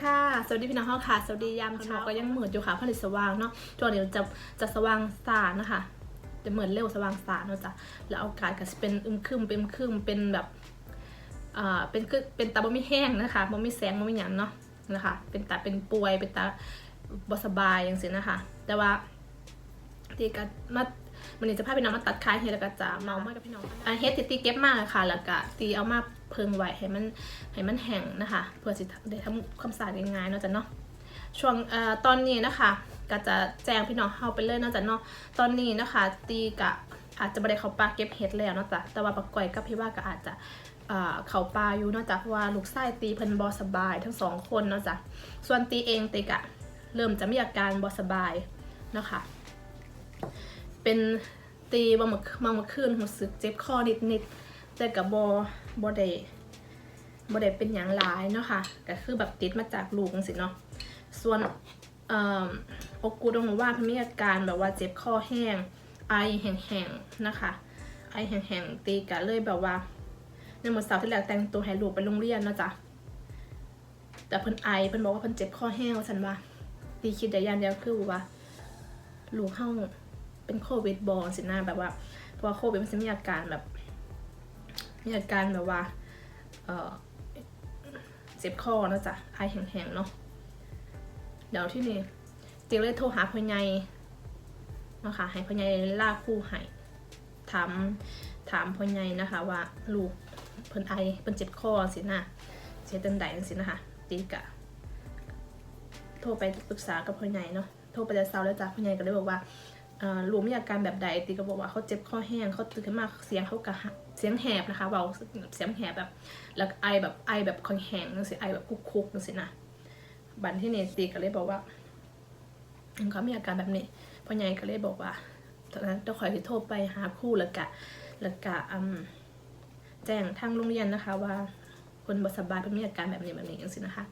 ดีค่ะ สวัสดีพี่น้องห้องค่ะ สวัสดียามเช้าก็ยังเหมือนอยู่ค่ะผลิตสว่างเนาะช่วงนี้จะจะสว่างสานะคะจะเหมือนเร็วสว่างสาเนาะจ้ะแล้วอากาศก็จะเป็นอึมครึมเป็นอึมครึมเป็นแบบอ่าเป็นคือเป็นตาบ่มีแห้งนะคะบ่มีแสงบ่มีหยังเนาะนะคะ เป็นตาเป็นป่วยเป็นตาบ่สบายอย่างเสียนะคะ แต่ว่าที่ก็มามันนี้จะพาพี่น้องมาตัดคายเฮ็ดแล้วก็จะเมามากับพี่น้องอันเฮ็ดที่ตีเก็บมากค่ะแล้วก็ตีเอามา เพิงไว้ให้มันให้มันแห้งนะคะ เพื่อสิได้ทำความสะอาดง่ายๆเนาะจ้ะเนาะช่วงเอ่อตอนนี้นะคะก็จะแจ้งพี่น้องเฮาไปเลยเนาะจ้ะเนาะตอนนี้นะคะ ตีกะอาจจะไม่ได้เข้าป่าเก็บเห็ดแล้วเนาะจ้ะแต่ว่าปักก่อยกับพี่ว่าก็อาจจะเอ่อเข้าป่าอยู่เนาะจ้ะเพราะว่าลูกไส้ตีเพิ่นบ่สบายทั้งสองคนเนาะจ้ะส่วนตีเองตีกะเริ่มจะมีอาการบ่สบายเนาะคะเป็นตีบ่เมื่อมาเมื่อคืนรู้สึกเจ็บคอนิดๆแต่ก็บ่บ่ ได้บ่ได้เป็นหยังหลายเนาะค่ะก็คือแบบติดมาจากลูกจังซี่เนาะส่วนเอ่ออกกูดงว่าพิ่นมีอาการแบบว่าเจ็บคอแห้งไอแห้งๆนะคะไอแห้งๆตีกะเลยแบบว่า ในหมดสาวที่แรกแต่งตัวให้ลูกไปโรงเรียนเนาะจ๊ะแต่เพิ่นไอเพิ่นบอกว่าเพิ่นเจ็บคอแห้งฉันว่าตีคิดได้ย่างเดียวคือว่าลูกเฮาเป็นโควิดบอลสินะแบบว่าเพราะว่าโควิดมันจะมีอาการแบบ มีอาการแบบว่าเออเจ็บคอเนาะจ๊ะไอแห้งๆเนาะเดี๋ยวที่นี่เตีเลยโทรหาพ่อใหญ่นะคะให้พ่อใหญ่ลากคู่ให้ถามถามพ่อใหญ่นะคะ ว่าลูกเพิ่นไอเพิ่นเจ็บคอสินะเสียตันใดจังสินะคะตีกะโทรไปปรึกษากับพ่อใหญ่เนาะโทรไปแต่เช้าแล้วจ้ะพ่อใหญ่ก็เลยบอกว่าลูกมีอาการแบบใดตีก็บอกว่าเขาเจ็บคอแห้งเขาตื่นขึ้นมาเสียงเขากระหะ เสียงแหบนะคะเบาเสียงแหบแบบ แล้วไอแบบไอแบบคอนแห้งจังสิไอแบบคุกๆจังสินะบันที่เนตีก็เลยบอกว่าเขามีอาการแบบนี้พ่อใหญ่ก็เลยบอกว่าตอนนั้นต้องคอยโทรไปหาคู่แล้วกะแล้วกะแจ้งทางโรงเรียนนะคะว่าคนบสบายเป็นมีอาการแบบนี้แบบนี้อย่างสินะคะ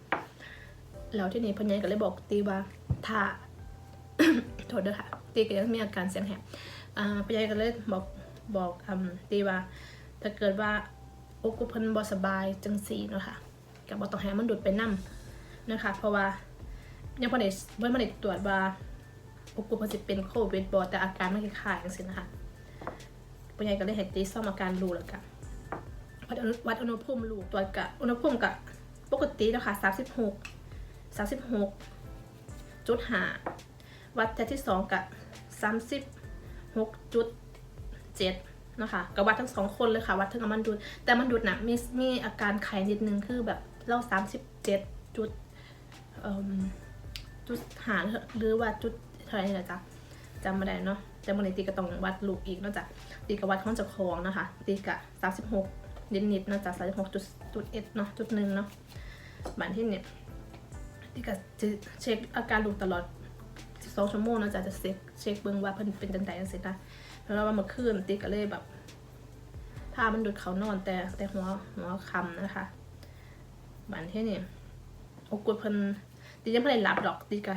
แล้วที่นี่พ่อใหญ่ก็เลยบอกตีว่าถ้าโทษด้วยค่ะตีก็ยังมีอาการเสียงแหบอ่าพ่อใหญ่ก็เลยบอกบอกอตีว่า ถ้าเกิดว่าโอกเพิ่นบ่สบายจังสีเนาะค่ะกับ่ต้องให้มันดูดไปนำนะคะ เพราะว่ายังบ่ได้บ่ได้ตรวจว่าโอกเพิ่นสิเป็นโควิดบ่แต่อาการมันคล้ายๆจังซี่นะคะปัญญาก็เลยให้ตีซ่อมอาการรูแล้วกันวัดวัดอุณหภูมิรู้ตรวจกะอุณหภูมิกะปกติแล้วค่ะ36 36จุดหาวัดแต่ที่2กะ36.7 นะคะกับวัดทั้งสองคนเลยค่ะ วัดทั้งอามันดูด แต่มันดูดนะมีมีอาการไข้นิดนึงคือแบบเราสามสิบเจ็ดจุดจุดหาหรือว่าจุดเท่าไหร่นี่แหละจ๊ะจำไม่ได้เนาะแต่มื่อนี้ตีก็ต้องวัดลูกอีกนอกจากตีกับวัดของจ้าของนะคะ ตีกะสามสิบหกนิดนิดนอกจากสามสิบหกจุดจุดเอ็ดเนาะจุดหนึ่งเนาะบันที่เนี่ยตีก็จะเช็คอาการลูกตลอดสองชั่วโมงนอกจากจะเช็คเช็คเบิ่งว่าเพิ่นเป็นจังไดจังซี่นะ แล้วว่ามื่อคืนตีก็เลยแบบพามันดูดเขานอนแต่แต่หัวหัวคำนะคะบันที่นี่โอกดเพิ่นตียังไม่ได้รับดอกตีกะ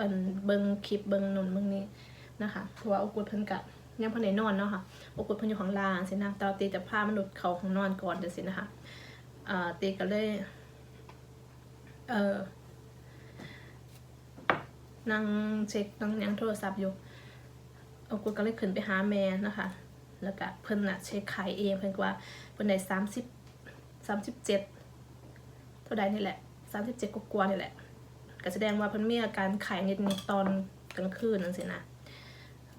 อันเบิงคลิปเบิงนนเบิงนี้นะคะเพราะว่าโอกดเพิ่นกะยังเพิ่นได้นอนเนาะค่ะโอกดเพิ่นอยู่ข้างล่างสินะแต่ว่าตีจะพามันุษย์เขาของนอนก่อนเดี๋ยวสินะคะอ่าตีก็เลยเอ่อนั่งเช็คนั่งยังโทรศัพท์อยู่ โอกดก็เลยขึ้นไปหาแม่นะคะ แล้วก็เพิ่นน่ะเช็คไข่เองเพิ่นว่าเพิ่นได้สามสิบสามสิบเจ็ดเท่าใดนี่แหละสามสิบเจ็ดกว่านี่แหละก็แสดงว่าเพิ่นมีอาการไข้นิดนิดตอนกลางคืนนั่นสินะ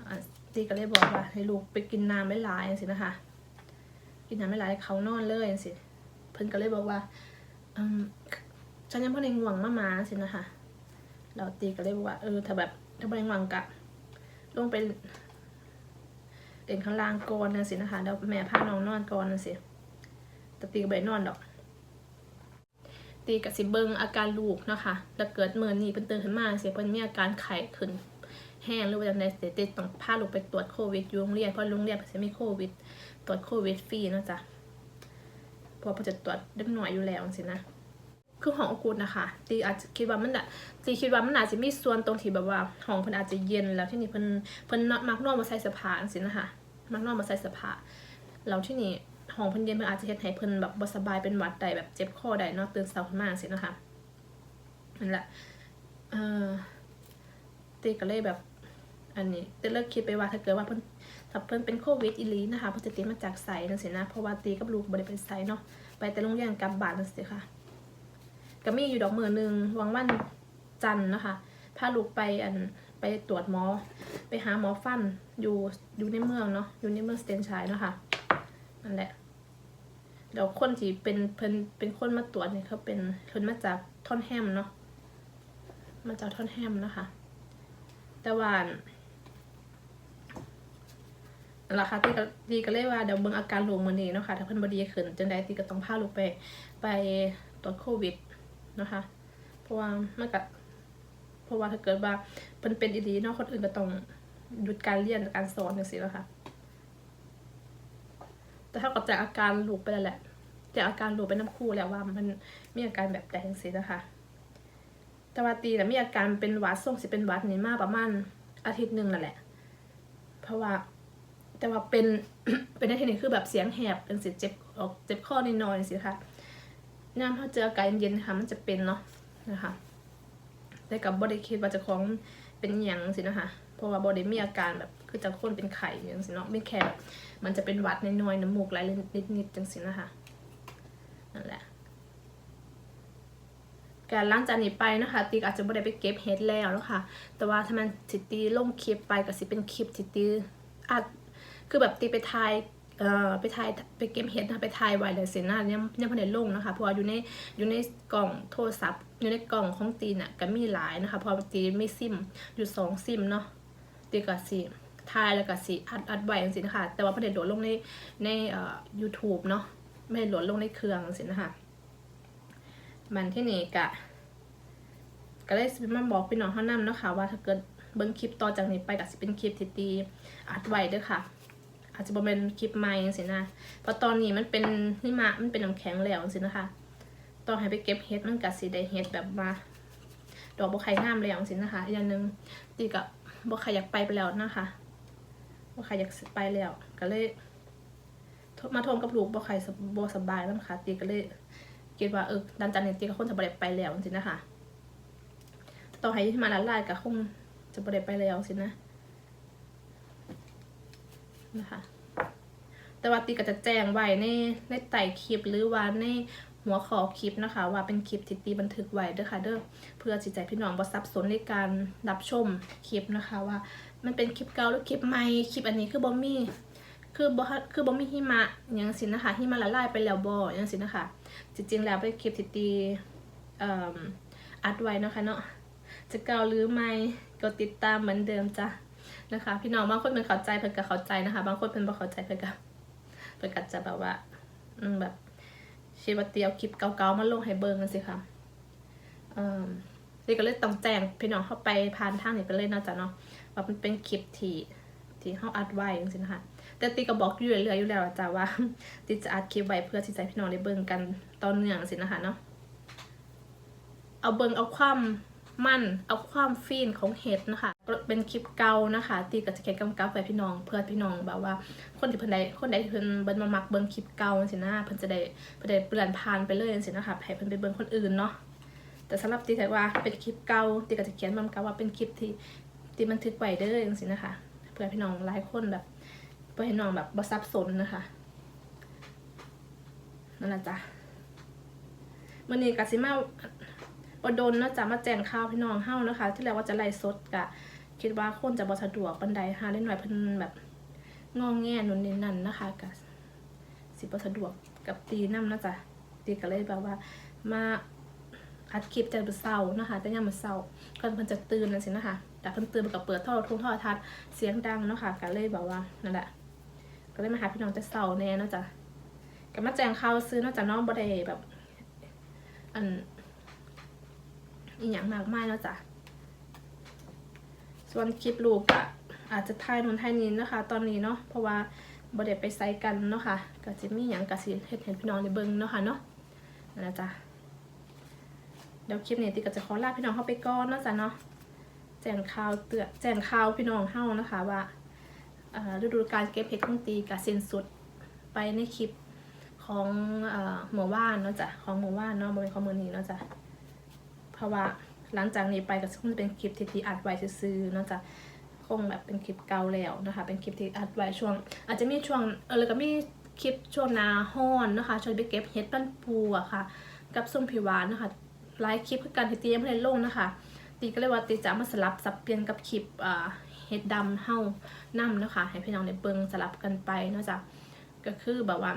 อ่าจีก็เลยบอกว่าให้ลูกไปกินน้ำไม่หลายนั่นสินะคะ กินน้ำไม่หลายเขานอนเลยนั่นสิเพิ่นก็เลยบอกว่าฉันยังเพิ่นในง่วงมามาสินะคะเราตีก็เลยบอกว่าเออถ้าแบบถ้าเพิ่นในง่วงกะ ลงไปเด่นข้างล่างก่อนนั่นสินะคะแล้วแม่พาน้องนอนก่อนนั่นสิแต่ตีก็ไปนอนดอก ตีกับสิเบิงอาการลูกนะคะแล้วเกิดเมื่อนี้เป็นตื่นขึ้นมาเสียเพิ่นมีอาการไข้ขึ้นแห้งหรือว่าจังไดเสียติต้องพาลูกไปตรวจโควิดอยู่โรงเรียนเพราะโรงเรียนเพิ่นสิมีโควิด ตรวจโควิดฟรีนะจ๊ะเพราะเพิ่นจะตรวจเด็กน้อยอยู่แล้วสินะ คือของอกูดนะคะตีอาจจะคิดว่ามันอะตีคิดว่ามันอาจจะมีส่วนตรงที่แบบว่าห้องเพิ่นอาจจะเย็นแล้วที่นี่เพิ่นเพิ่นมักนอนมาใส่เสื้อผ้าจังซี่นะคะมักนอนมาใส่เสื้อผ้าแล้วที่นี่ห้องเพิ่นเย็นเพิ่นอาจจะเฮ็ดให้เพิ่นแบบบ่สบายเป็นหวัดได้แบบเจ็บคอได้เนาะตื่นเช้าขึ้นมาจังซี่นะคะนั่นแหละเออตีก็เลยแบบอันนี้ตีเลิกคิดไปว่าถ้าเกิดว่าเพิ่นถ้าเพิ่นเป็นโควิดอีลีนะคะเพิ่นจะติดมาจากไสนั่นสินะเพราะว่าตีกับลูกบ่ได้ไปไสเนาะไปแต่โรงเรียนกลับบ้านนั่นสิค่ะ ก็มีอยู่ดอกมือหนึ่งวังวันจันนะคะพาลูกไปอันไปตรวจหมอ ไปหาหมอฟันอยู่อยู่ในเมืองเนาะอยู่ในเมืองสเตนชัยเนาะคะนั่นแหละเดี๋ยวคนที่เป็นเพิ่นเป็นคนมาตรวจเนี่ยเขาเป็นเพิ่นมาจากท่อนแฮมเนาะมาจากท่อนแฮมนะคะ แต่ว่านั่นแหละค่ะตีก็ตีก็เลยว่าเดี๋ยวเบิ่งอาการลูกมื้อนี้เนาะค่ะถ้าเพิ่นบ่ดีขึ้นจังใดตีก็ต้องพาลูกไปไปตรวจโควิด นะคะ เพราะว่ามันก็เพราะว่าถ้าเกิดว่าเพิ่นเป็นอีหลีเนาะคนอื่นก็ต้องหยุดการเรียนการสอนจังซี่แล้วค่ะ แต่ถ้ากับจากอาการหลูกไปแล้วแหละจากอาการหลูกไปน้ำคู่แล้วว่ามันมีอาการแบบใดจังซี่นะคะแต่ว่าตีน่มีอาการเป็นหวัดส่งสิเป็นหวัดนี่มาประมาณอาทิตย์หนึ่งนั่นแหละ เพราะว่าแต่ว่าเป็นเป็นในที่นี้คือแบบเสียงแหบเป็นสิเจ็บออกเจ็บข้อนิดหน่อยสิค่ะ น้ำพอเจออากาศเย็นๆค่ะมันจะเป็นเนาะนะคะแต่กับบอดี้คิดว่าเจะของเป็นอย่างสินะคะ เพราะว่าบอดี้มีอาการแบบคือจะคนเป็นไข่อย่างสิเนาะไม่แค่แบบมันจะเป็นหวัดน้อยๆน้ำมูกไหลนิดๆจังสินะคะนั่นแหละการล้างจานนี้ไปนะคะ ตีก็อาจจะไม่ได้ไปเก็บเฮดแล้วนะคะแต่ว่าถ้ามันสิตีลงคลิปไปก็สิเป็นคลิปที่ตีอาจคือแบบตีไปถ่าย เอ่อไปถ่ายไปเก็บเฮ็ดนะไปถ่ายไว้เลยเสียหน้าเนี่ยเนี่ยพอได้ลงนะคะเพราะว่าอยู่ในอยู่ในกล่องโทรศัพท์อยู่ในกล่องของตีน่ะก็มีหลายนะคะเพราะตีไม่ซิมอยู่สองซิมเนาะตีก็สิถ่ายแล้วก็สิอัดอัดไว้จังซี่นะคะแต่ว่าพอได้โหลดลงในในเอ่อ YouTube เนาะไม่ได้โหลดลงในเครื่องจังซี่นะคะมันที่นี่กะก็เลยสิมาบอกพี่น้องเขานำเนาะค่ะว่าถ้าเกิดเบิ่งคลิปต่อจากนี้ไปก็สิเป็นคลิปที่ตีอัดไว้เด้อค่ะ อาจจะบ่เป็นคลิปใหม่จังซี่นะเพราะตอนนี้มันเป็นนี่มามันเป็นน้ำแข็งแล้วจังซี่นะคะต้อให้ไปเก็บเฮ็ดมันก็สิได้เฮ็ดแบบมาดอกบ่ไข่งามแล้วจังซี่นะคะอีกอย่างหนึ่งตีก็บ่ไข่อยากไปไปแล้วนะคะบ่ไข่อยากไปแล้วก็เลยมาทมกับลูกบ่ไข่สบบ่สบายแล้วนะคะตีก็เลยคิดว่าเออดันจันเนี่ยตีก็คงจะบริไปแล้วสินะคะต่อให้ที่มาละลายก็คงจะบริไปแล้วสินะนะคะ แต่ว่าตีก็จะแจ้งไว้ในในไต่คลิปหรือว่าในหัวขอคลิปนะคะ ว่าเป็นคลิปที่ตีบันทึกไว้เด้อค่ะเด้อเพื่อจิตใจพี่น้องบ่สับสนในการรับชมคลิปนะคะว่า มันเป็นคลิปเก่าหรือคลิปใหม่คลิปอันนี้คือบ่มีคือบ่คือบ่มีหิมะอย่างสินนะคะหิมะละลายไปแล้วบ่อย่างสินะคะ จริงๆแล้วเป็นคลิปที่ตีอัดไว้นะคะเนาะจะเก่าหรือไม่ก็ติดตามเหมือนเดิมจ้ะนะคะ พี่น้องบางคนเป็นเข้าใจเพิ่นก็เข้าใจนะคะ บางคนเป็นบ่เข้าใจเพิ่นก็ เพิ่นก็จะแบบว่าอืมแบบชีวาเตียวคลิปเก่าๆมาลงให้เบิ่งกันสิค่ะเอ่อนี่ก็เลยต้องแจ้งพี่น้องเข้าไปผ่านทางนี้ไปเลยนะจ้ะเนาะว่ามันเป็นคลิปที่ที่เฮาอัดไว้จังซี่นะคะแต่ตีก็บอกอยู่เรื่อยๆอยู่แล้วจ้ะว่าตีจะอัดคลิปไว้เพื่อที่จะให้พี่น้องได้เบิ่งกันตอนเนื่องสินะคะเนาะเอาเบิ่งเอาความ มันเอาความฟีนของเห็ดนะคะ เป็นคลิปเก่านะคะ ตีกับจะแข่งกำกับไว้พี่น้องเพื่อพี่น้องแบบว่า คนที่เพิ่นใดคนใดที่เพิ่นเบิ่งมามักเบิ่งคลิปเก่าสินะเพิ่นจะได้เพิ่นได้เปลี่ยนผ่านไปเลยสินะคะให้เพิ่นไปเบิ่งคนอื่นเนาะแต่สำหรับตีแต่ว่าเป็นคลิปเก่าตีก็จะเขียนมันกับว่าเป็นคลิปที่ที่บันทึกไว้เด้อจังซี่นะคะ เพื่อพี่น้องหลายคนแบบเพื่อให้น้องแบบบ่ซับสนนะคะนั่นแหละจ้ะมื่อนี้กสิมา บดนนาะจะมาแจ้งข่าวพี่น้องเฮานะคะ ที่แล้วว่าจะไล่สดกะ คิดว่าคนจะบ่สะดวกปันใดหาเล่นหน่อยเพิ่นแบบงองแงนุ่นนี่นั่นนะคะกะสิบ่สะดวกกับตีน้ำนะจ๊ะตีก็เลยแบบว่า มาอัดคลิปแต่มื้อเช้านะคะ แต่ยังมื้อเช้าก่อนเพิ่นจะตื่นนั่นสินะคะแต่เพิ่นตื่นเพิ่นก็เปิดโทรทัศน์โทรทัศน์เสียงดังเนาะค่ะก็เลยแบบว่านั่นแหละก็เลยมาหาพี่น้องแต่เช้าแน่นาะจ้ะก็มาแจงข่าวซื้อนาะจ้ะน้องบ่ได้แบบอัน อีหยังมากมายเนาะจ้ะ ส่วนคลิปลูกอะอาจจะถ่ายนนถ่ายนี้นะคะ ตอนนี้เนาะ เพราะว่าบ่ได้ไปไซกันเนาะค่ะก็จะมีหยังก็สิเฮ็ดให้พี่น้องได้เบิ่งเนาะค่ะเนาะนั่นนะจ้ะ เดี๋ยวคลิปนี้ติก็จะขอลาพี่น้องเข้าไปก่อนเนาะจ้ะเนาะ แจ้งข่าวเตือนแจ้งข่าวพี่น้องเฮานะคะว่าฤดูการเก็บเห็ดของตีกับสิ้นสุดไปในคลิปของเอ่อหมู่ว่านเนาะจ้ะของหมู่ว่านเนาะบริเวณของมือนี้เนาะจ้ะ ราะว่าหลังจากนี้ไปก็คงจะเป็นคลิปที่ที่อัดไว้ซื้อๆนาะจ้ะคงแบบเป็นคลิปเก่าแล้วนะคะ เป็นคลิปที่อัดไว้ช่วง อาจจะมีช่วงเออแล้วก็มีคลิปช่วงนาฮ้อนนะคะช่วงไปเก็บเห็ดปั้นปูอะค่ะ กับส้มผิวหวานนะคะไลฟ์คลิปคือการที่เตรียมให้ลงนะคะ ตีก็เลยว่าตีจะมาสลับสับเปลี่ยนกับคลิปอ่าเห็ดดำเฮานํนะคะ ให้พี่น้องได้เบิ่งสลับกันไปนาะจ๊ะก็คือแบบว่า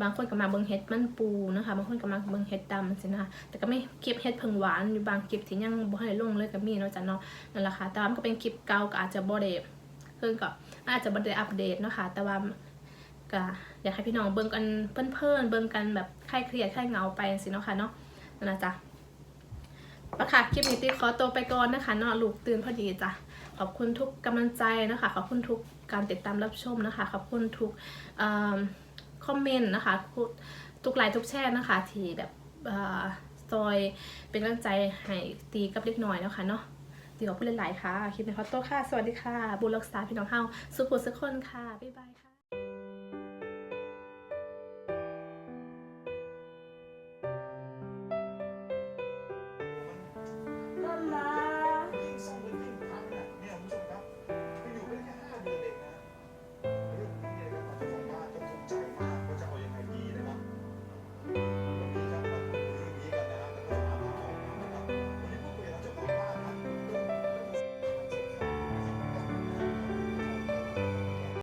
บางคนก็มาเบิ่งเห็ดมันปูนะคะ บางคนก็มาเบิ่งเห็ดดำสินะคะแต่ก็ไม่คลิปเห็ดเพิงหวานอยู่บางคลิปที่ยังบ่ให้ลงเลยก็มีเนาะจ๊ะเนาะนั่นแหละค่ะแต่ว่ามันก็เป็นคลิปเก่าก็อาจจะบ่ได้เพิ่งก็อาจจะบ่ได้อัปเดตเนาะค่ะแต่ว่าก็อยากให้พี่น้องเบิ่งกันเพลินๆเบิ่งกันแบบคลายเครียดคลายเหงาไปสิเนาะค่ะเนาะนั่นนะจ๊ะปะค่ะคลิปนี้ตีขอตัวไปก่อนนะคะเนาะลูกตื่นพอดีจ้ะขอบคุณทุกกำลังใจนะคะ ขอบคุณทุกการติดตามรับชมนะคะ ขอบคุณทุก คอมเมนต์นะคะ ทุกไลน์ทุกแชร์นะคะ ที่แบบเอ่อซอยเป็นกำลังใจให้ตีกับเล็กน้อยแล้วค่ะเนาะตีกับคุณหลายค่ะ คลิปนี้ขอตัวค่ะ สวัสดีค่ะ บุญรักษาพี่น้องเฮาสุขสุขคนค่ะ บ๊ายบาย